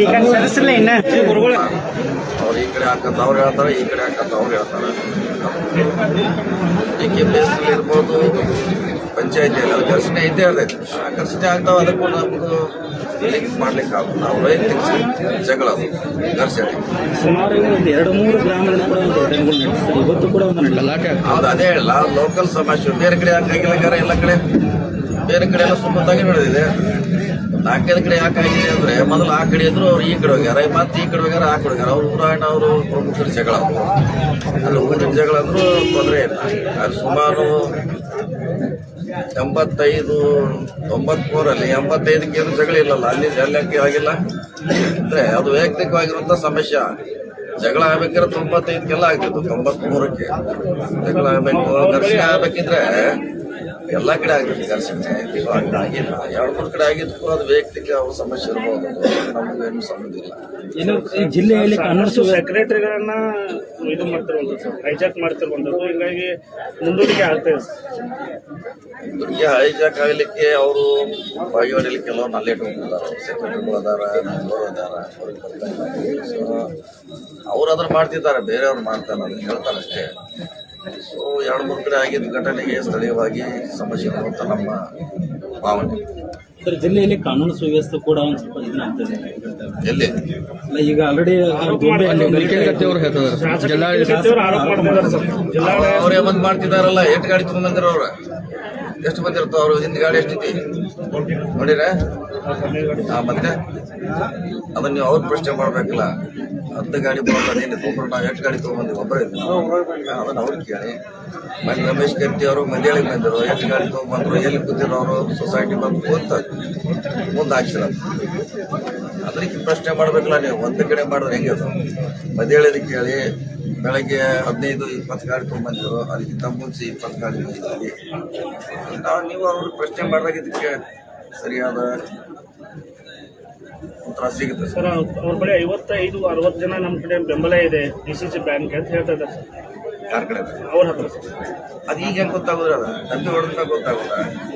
ಈಗ ಸರಿಸಿಲ್ಲ ಇನ್ನ. ಅವ್ರು ಈ ಕಡೆ ಹಾಕಂತ ಅವ್ರು ಹೇಳ್ತಾರೆ ಈ ಕಡೆ ಹಾಕಂತ ಅವ್ರು ಹೇಳ್ತಾರೆ. ಡಿ ಕೆ ಇರ್ಬೋದು? ಪಂಚಾಯತಿಯಲ್ಲಿ ಅದು ಘರ್ಷಣೆ ಇದ್ದೇ ಇರ್ತೈತೆ ಆ ಘರ್ಷಣೆ ಆಗ್ತಾವ ಅದಕ್ಕೂ ನಮ್ದು ಲಿಂಕ್ ಮಾಡ್ಲಿಕ್ಕೆ ಆಗುತ್ತೆ. ನಾವು ವೈಯಕ್ತಿಕ ಜಗಳ ಅದು ಘರ್ಷಣೆ. ಸುಮಾರು ಒಂದು ಎರಡು ಮೂರು ಗ್ರಾಮಗಳ ಕೂಡ ಒಂದು ಘಟನೆಗಳು ನಡೆಸ್ತಾರೆ. ಇವತ್ತು ಕೂಡ ಒಂದು ಗಲಾಟೆ ಹೌದು ಅದೇ ಹೇಳಲ್ಲ ಲೋಕಲ್ ಸಮಸ್ಯೆ ಬೇರೆ ಕಡೆ ಹಾಕಿಲ್ಲ ಎಲ್ಲ ಕಡೆ ಬೇರೆ ಕಡೆ ಎಲ್ಲ ಸುಮ್ಮತ್ತಾಗಿ ನಡೆದಿದೆ. ನಾಲ್ಕೈದು ಕಡೆ ಯಾಕಾಗಿದೆ ಅಂದ್ರೆ ಮೊದಲು ಆ ಕಡೆ ಇದ್ರು ಅವ್ರು ಈ ಕಡೆ ಹೋಗ್ಯಾರ ಮತ್ತೆ ಈ ಕಡೆ ಹೋಗ್ಯಾರ, ಆ ಕಡೆ ಹೋಗ್ಯಾರ. ಅವ್ರು ಊರಾಯಣ ಅವರು ಪ್ರಮುಖರ ಜಗಳ ಅಲ್ಲಿ ಊರಿನ ಜಗಳ ಅಂದ್ರೂ ತೊಂದರೆ ಇಲ್ಲ. ಅದು ಸುಮಾರು ಎಂಬತ್ತೈದು, ತೊಂಬತ್ಮೂರಲ್ಲಿ ಎಂಬತ್ತೈದಕ್ಕೆ ಏನು ಜಗಳ ಇಲ್ಲಲ್ಲ. ಅಲ್ಲಿ ಜಲ್ಲಕ್ಕೆ ಆಗಿಲ್ಲ. ಅಂದ್ರೆ ಅದು ವೈಯಕ್ತಿಕವಾಗಿರುವಂತ ಸಮಸ್ಯೆ. ಜಗಳ ಆಗ್ಬೇಕಾದ್ರೆ ತೊಂಬತ್ತೈದಕ್ಕೆಲ್ಲ ಆಗ್ತಿತ್ತು. ತೊಂಬತ್ಮೂರಕ್ಕೆ ಜಗಳ ಆಗ್ಬೇಕು. ಘರ್ಷಣೆ ಆಗ್ಬೇಕಿದ್ರೆ ಎಲ್ಲ ಕಡೆ ಆಗಿರ್ತದೆ ಘರ್ಷಣೆ ಆಗಿಲ್ಲ. ಎರಡು ಮೂರು ಕಡೆ ಆಗಿದ್ದಕ್ಕೂ ಅದು ವೈಯಕ್ತಿಕ ಅವ್ರ ಸಮಸ್ಯೆ ಇರ್ಬೋದು. ನಮಗೇನು ಸಂಬಂಧ ಇಲ್ಲ. ಏನು ಈ ಜಿಲ್ಲೆಯಲ್ಲಿ ಸೆಕ್ರೆಟರಿಗಳನ್ನ ಇದು ಮಾಡ್ತಿರುವಂಥದ್ದು ಸರ್ ಹೈಜಾಕ್ ಮಾಡ್ತಿರುವಂಥದ್ದು. ಹಿಂಗಾಗಿ ಮುಂದೂಡಿಕೆ ಆಗ್ತದೆ ಮುಂದೂಡಿಕೆ ಹೈಜಾಕ್ ಆಗಲಿಕ್ಕೆ ಅವರು ಬಾಗಿವಾಡಲಿಕ್ಕೆ ಕೆಲವು ಅಲ್ಲೇ ಇಟ್ಕೊಂಡಿದ್ದಾರೆ ಸೆಕ್ರೆಟರಿಗಳು ಅದಾರ ಮೆಂಬರ್ ಅದಾರ. ಅವ್ರಿಗೆ ಬರ್ತಾ ಇಲ್ಲ. ಸೊ ಅವ್ರು ಅದನ್ನ ಮಾಡ್ತಿದ್ದಾರೆ ಬೇರೆಯವ್ರು ಮಾಡ್ತಾರೆ ಅದನ್ನ ಹೇಳ್ತಾರೆ ಅಷ್ಟೇ. ಸೊ ಎರಡು ಮೂರು ಕಡೆ ಆಗಿದ್ದ ಘಟನೆಗೆ ಸ್ಥಳೀಯವಾಗಿ ಸಮಸ್ಯೆ ಅಂತ ನಮ್ಮ ಭಾವನೆ. ಸರ್ ಜಿಲ್ಲೆಯಲ್ಲಿ ಕಾನೂನು ಸುವ್ಯವಸ್ಥೆ ಕೂಡ ಒಂದು ಸ್ವಲ್ಪ ಇದನ್ನ ಆಗ್ತದೆ ಎಲ್ಲಿ? ಅಲ್ಲ ಈಗ ಆಲ್ರೆಡಿ ಅವರೇ ಬಂದ್ ಮಾಡ್ತಿದಾರಲ್ಲ ಎಟ್ ಗಾಡಿ ತಗೊಂಡ್ಬಂದಿರ ಅವ್ರ ಎಷ್ಟು ಬಂದಿರ್ತಾವ ಅವ್ರು ಹಿಂದ್ ಗಾಡಿ ಎಷ್ಟೈತಿ ನೋಡಿರ ಮತ್ತೆ? ಅದನ್ನ ನೀವು ಅವ್ರ ಪ್ರಶ್ನೆ ಮಾಡ್ಬೇಕಲ್ಲ. ಹತ್ತು ಗಾಡಿ ಬರೋದು ಏನು ಒಬ್ಬರು ಎಷ್ಟು ಗಾಡಿ ತಗೊಂಡ್ಬಂದಿವಿ ಒಬ್ಬರೇ ಅದನ್ನ ಅವ್ರಿಗೆ ಕೇಳಿ. ಮತ್ತೆ ರಮೇಶ್ ಗಟ್ಟಿ ಅವರು ಮಧ್ಯಾಳಿಗೆ ಬಂದರು ಎಷ್ಟು ಗಾಡಿ ತಗೊಂಡ್ಬಂದ್ರು, ಎಲ್ಲಿ ಕೂತಿರೋ ಅವರು ಸೊಸೈಟಿ ಬಂದು ಕೂತ ಮುಂದೆ ಹಾಕ್ಸಿರ ಅದಕ್ಕೆ ಪ್ರಶ್ನೆ ಮಾಡ್ಬೇಕಲ್ಲ ನೀವು. ಒಂದು ಕಡೆ ಮಾಡಿದ್ರೆ ಹೆಂಗೆ ಮಧ್ಯಾಳಿದಕ್ಕೆ ಕೇಳಿ. ಬೆಳಗ್ಗೆ ಹದಿನೈದು ಇಪ್ಪತ್ತು ಗಾಡಿ ತೊಗೊಂಡ್ಬಂದಿದ್ರು ಅದಕ್ಕಿಂತ ಮುಂಚೆ ಇಪ್ಪತ್ತು ಗಾಡಿ ಬಂದಿದ್ದೀವಿ ನಾವು ನೀವು ಅವ್ರಿಗೆ ಪ್ರಶ್ನೆ ಮಾಡಿದಾಗ ಇದಕ್ಕೆ ಸರಿಯಾದ ಉತ್ತರ ಸಿಗುತ್ತೆ ಸರ್. ಅವ್ರ ಬಳಿ ಐವತ್ತೈದು, ಅರವತ್ತು ಜನ ನಮ್ಮ ಕಡೆ ಬೆಂಬಲ ಇದೆ, ಡಿ ಸಿ ಸಿ ಬ್ಯಾಂಕ್ ಅಂತ ಹೇಳ್ತಾ ಇದ್ದಾರೆ ಸರ್. ಯಾರ ಕಡೆ ಅವ್ರ ಹತ್ರ. ಅದು ಈಗ ಹೆಂಗೆ ಗೊತ್ತಾಗೋದ್ರ ಅದು? ಡಬ್ಬಿ ಹೊಡೆದ ಗೊತ್ತಾಗೋದ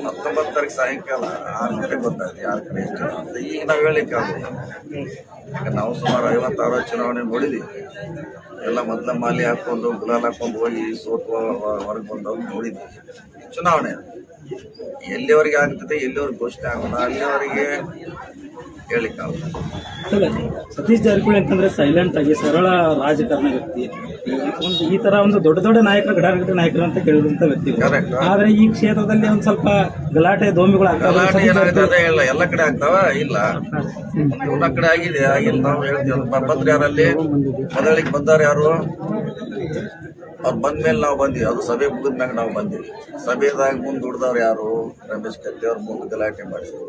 ಹತ್ತೊಂಬತ್ತು ತಾರೀಕು ಸಾಯಂಕಾಲ ಆರು ಗಂಟೆಗೆ ಗೊತ್ತಾಗುತ್ತೆ ಯಾರ ಕಡೆ ಎಷ್ಟು ಅಂತ. ಈಗ ನಾವು ಹೇಳಲಿಕ್ಕೆ ಆಗೋದು ಯಾಕಂದ್ರೆ ನಾವು ಸುಮಾರು ಐವತ್ತಾರು ಚುನಾವಣೆ ನೋಡಿದ್ವಿ. ಎಲ್ಲ ಮೊದಲ ಮಾಲಿ ಹಾಕೊಂಡು ಗುಲಾಲ್ ಹಾಕೊಂಡು ಹೋಗಿ ಸೋತು ಹೊರಗೆ ಬಂದವ್ರು ನೋಡಿದ್ವಿ. ಚುನಾವಣೆ. ಎಲ್ಲಿವರೆಗೆ ಆಗ್ತದೆ ಎಲ್ಲಿವರೆಗೆ ಘೋಷಣೆ ಆಗೋಣ ಅಲ್ಲಿವರೆಗೆ ಹೇಳಲಿಕ್ಕೆ ಆಗೋದು ಸರ್, ಸತೀಶ್ ಜಾರಕಿಹೊಳಿ ಅಂತಂದ್ರೆ ಸೈಲೆಂಟ್ ಆಗಿ ಸರಳ ರಾಜಕಾರಣ ವ್ಯಕ್ತಿ. ಈ ಒಂದು ಈ ತರ ಒಂದು ದೊಡ್ಡ ದೊಡ್ಡ ನಾಯಕರು ಗಡಾಗಡ ನಾಯಕರು ಅಂತ ಕೇಳಿದಂತ ವ್ಯಕ್ತಿ. ಆದ್ರೆ ಈ ಕ್ಷೇತ್ರದಲ್ಲಿ ಒಂದ್ ಸ್ವಲ್ಪ ಗಲಾಟೆ ದೋಮಿಗಳು ಗಲಾಟೆ ಇಲ್ಲ ಎಲ್ಲ ಕಡೆ ಆಗ್ತಾವ? ಇಲ್ಲ. ಎಲ್ಲ ಕಡೆ ಆಗಿದೆ ಆಗಿಲ್ಲ. ನಾವು ಹೇಳ್ತೀವಿ ಬಂದ್ರೆ ಯಾರಲ್ಲಿ? ಮೊದಲಿಗೆ ಬಂದಾರ ಯಾರು? ಅವ್ರು ಬಂದ್ಮೇಲೆ ನಾವು ಬಂದಿವಿ. ಅದು ಸಭೆ ಮುಗಿದ್ಮ್ಯಾಗ ನಾವು ಬಂದಿವಿ. ಸಭೆದಾಗ ಮುಂದೆ ದುಡ್ದವ್ರು ಯಾರು? ರಮೇಶ್ ಕತ್ತಿ ಅವ್ರು ಮುಂದೆ ಗಲಾಟೆ ಮಾಡಿದ್ರು.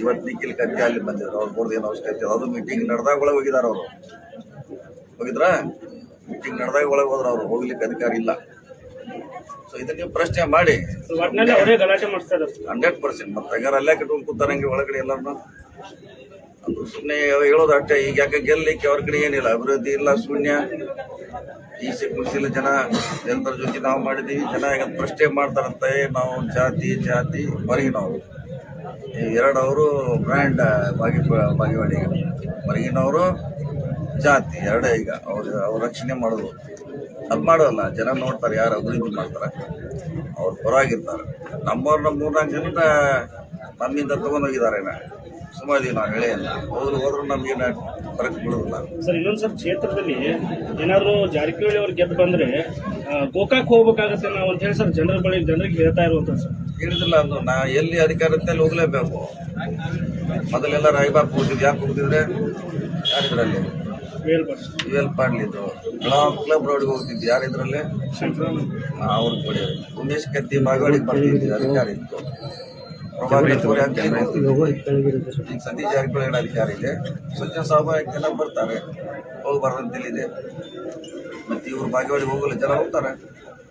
ಇವತ್ತು ನಿಖಿಲ್ ಕತ್ತಿ ಅಲ್ಲಿ ಬಂದಿದ್ರು. ಅವ್ರು ಕೊಡ್ದು ಏನು ಅವಶ್ಯಕತೆ. ಅದು ಮೀಟಿಂಗ್ ನಡೆದಾಗ ಒಳಗೆ ಹೋಗಿದಾರ ಅವರು. ಹೋಗಿದ್ರಾ? ಮೀಟಿಂಗ್ ನಡೆದಾಗ ಒಳಗೆ ಹೋದ್ರ ಅವ್ರು. ಹೋಗ್ಲಿಕ್ಕೆ ಅಧಿಕಾರ ಇಲ್ಲ. ಸೊ ಇದಕ್ಕೆ ನೀವು ಪ್ರಶ್ನೆ ಮಾಡಿ. Hundred percent. ಮತ್ತೆ ಹಂಗಾರ ಅಲ್ಲೇ ಕಟ್ಕೊಂಡು ಕೂತಾರಂಗೆ ಒಳಗಡೆ ಎಲ್ಲರನ್ನ? ಅದು ಸುಮ್ಮನೆ ಹೇಳೋದು ಅಷ್ಟೇ. ಈಗ ಯಾಕೆ ಗೆಲ್ಲಕ್ಕೆ ಅವ್ರ ಕಡೆ ಏನಿಲ್ಲ. ಅಭಿವೃದ್ಧಿ ಇಲ್ಲ ಶೂನ್ಯ. ಈ ಸಿಕ್ಕಿಲ್ಲ ಜನ ಜನರ ಜೊತೆ ನಾವು ಮಾಡಿದ್ದೀವಿ. ಜನ ಯಾಕಂದ್ರೆ ಪ್ರಶ್ನೆ ಮಾಡ್ತಾರಂತೆ. ನಾವು ಜಾತಿ ಜಾತಿ ಹೊರಗಿನವರು ಎರಡು ಅವರು ಬ್ರ್ಯಾಂಡ್ ಬಾಗಿ ಬಾಗಿವಾಡಿ ಹೊರಗಿನವರು ಜಾತಿ, ಎರಡೇ ಈಗ. ಅವ್ರು, ಅವ್ರ ರಕ್ಷಣೆ ಮಾಡೋದು. ಅದು ಮಾಡೋಲ್ಲ, ಜನ ನೋಡ್ತಾರೆ ಯಾರು ಅಭಿವೃದ್ಧಿ ಮಾಡ್ತಾರೆ. ಅವ್ರು ಪರವಾಗಿರ್ತಾರೆ ನಮ್ಮವ್ರನ್ನ ಮೂರ್ನಾಲ್ಕು ಜನ ನಮ್ಮಿಂದ ತಗೊಂಡೋಗಿದ್ದಾರೆ ಸುಮಾರು ನಾವು ಹೇಳಿಲ್ಲ ಅವರು ಹೋದ್ರು ನಮ್ಗೇನು ಫರಕ್ ಬಿಡೋದಿಲ್ಲ ಸರ್ ಇನ್ನೊಂದು ಸರ್ ಕ್ಷೇತ್ರದಲ್ಲಿ ಏನಾದರೂ ಜಾರಕಿಹೊಳಿ ಅವ್ರು ಗೆದ್ದು ಬಂದ್ರೆ ಗೋಕಾಕ್ ಹೋಗ್ಬೇಕಾಗತ್ತೆ ನಾವು ಅಂತ ಹೇಳಿ ಸರ್ ಜನರ ಬಳಿ ಜನರಿಗೆ ಹೇಳ್ತಾ ಇರುವಂತ ಸರ್. ಹೇಳಿದಿಲ್ಲ ಅದು ನಾ ಎಲ್ಲಿ ಅಧಿಕಾರ ಅಲ್ಲಿ ಹೋಗ್ಲೇಬೇಕು. ಮೊದಲೆಲ್ಲ ರಾಯಬಾಗ್ ಹೋಗ್ತಿದ್ವಿ ಯಾಕೆ ಹೋಗ್ತಿದ್ರೆ ಯಾರಿದ್ರಲ್ಲಿ? ಎಲ್ ಪಾಡ್ಲಿದ್ದು ಕ್ಲಬ್ ರೋಡ್ಗೆ ಹೋಗ್ತಿದ್ವಿ ಯಾರಿದ್ರಲ್ಲಿ? ಅವ್ರಿಗೆ ಉಮೇಶ್ ಕತ್ತಿ ಬಾಗವಾಡಿಗೆ ಬರ್ತಿದ್ವಿ ಅಧಿಕಾರ ಇತ್ತು ಸತೀಶ್ ಜಾರಕಿಹೊಳಿ ಅಧಿಕಾರ ಇದೆ? ಸ್ವಚ್ಛ ಜನ ಬರ್ತಾರೆ. ಅಂತ ತಿಳಿದೆ ಮತ್ತೆ ಇವ್ರು ಬಾಗೇವಾಡಿ ಹೋಗಲ್ಲ ಜನ ಹೋಗ್ತಾರೆ.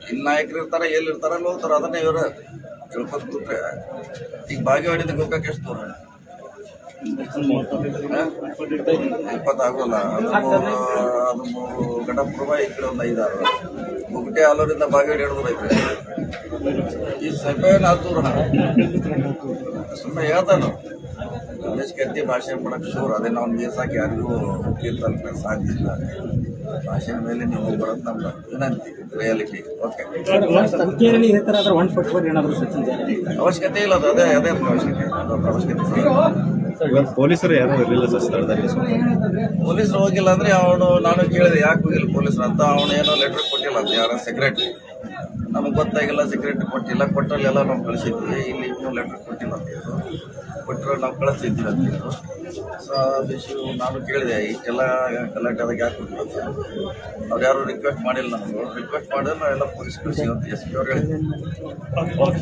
ಇಲ್ಲಿ ನಾಯಕರು ಇರ್ತಾರೆ ಎಲ್ಲಿ ಇರ್ತಾರೆ ಅಲ್ಲಿ ಹೋಗ್ತಾರೆ. ಅದನ್ನೇ ಇವರು ತಿಳ್ಕೊತ ಕೂತ್ರೆ ಈಗ ಬಾಗೇವಾಡಿಯಿಂದ ಗೋಕಾಕ್ ಎಷ್ಟು ದೂರ? ಇಪ್ಪತ್ತಾಗೋಲ್ಲ. ಅದು ಅದು ಮೂರು ಘಟಪೂರ್ವ ಈ ಕಡೆ ಒಂದು ಐದಾರು. ಮುಗುಟೆ ಆಲೂರಿಂದ ಭಾಗ ಹಿಡಿದು ಐತೆ ಈ ಸಭೆ ನಾಲ್ಕು ದೂರ ಸುಮ್ಮನೆ ಹೇಳ್ತಾನು. ಅವಶ್ಯಕತೆ ಭಾಷೆ ಮಾಡಕ್ಕೆ ಶೂರ್. ಅದೇ ನಾವು ಮೀರ್ಸಾಕಿ ಯಾರಿಗೂ ತಲುಪ ಸಾಧ್ಯ ಇಲ್ಲ. ಭಾಷೆ ಮೇಲೆ ನೀವು ಬರೋದು ನಮ್ಮ ವಿನಂತಿ ರಿಯಾಲಿಟಿ ಓಕೆ ಅವಶ್ಯಕತೆ ಇಲ್ಲ ಅದು. ಅದೇ ಅದೇ ಅವಶ್ಯಕತೆ. ಅವಶ್ಯಕತೆ. ಪೊಲೀಸರು ಯಾರು ಇರಲಿಲ್ಲ ಸರ್ ಸ್ಥಳದಲ್ಲಿ. ಪೊಲೀಸರು ಹೋಗಿಲ್ಲ ಅಂದ್ರೆ ಅವನು ನಾನು ಕೇಳಿದೆ ಯಾಕೆ ಹೋಗಿಲ್ಲ ಪೊಲೀಸರು ಅಂತ? ಅವನು ಏನೋ ಲೆಟರ್ ಕೊಟ್ಟಿಲ್ಲ ಅಂತ ಯಾರ ಸೆಕ್ರೆಟ್ರಿ ನಮಗೆ ಗೊತ್ತಾಗಿಲ್ಲ ಸೆಕ್ರೆಟ್ರಿ ಕೊಟ್ಟಿಲ್ಲ. ಕೊಟ್ಟಲ್ಲೆಲ್ಲ ನಾವು ಕಳಿಸಿದ್ವಿ. ಇಲ್ಲಿ ಇನ್ನೂ ಲೆಟರ್ ಕೊಟ್ಟಿಲ್ಲ ಅಂತ ಹೇಳಿದ್ರು ಕೊಟ್ಟರೆ ನಾವು ಕಳಿಸಿದ್ವಿ ಅಂತ ಹೇಳಿದ್ರು ಸೊ ನಾನು ಕೇಳಿದೆ ಇಷ್ಟೆಲ್ಲ ಗಲಾಟೆ ಯಾಕೆ ಕೊಟ್ಟಿಲ್ಲ ಅವ್ರು ಯಾರು ರಿಕ್ವೆಸ್ಟ್ ಮಾಡಿಲ್ಲ ನಮಗೆ. ರಿಕ್ವೆಸ್ಟ್ ಮಾಡಿದ್ರೆ ನಾವೆಲ್ಲ ಪೊಲೀಸ್ ಕಳಿಸಿ ಅಂತ ಎಸ್ ಪಿ ಅವ್ರು ಹೇಳಿದ್ರು. ಓಕೆ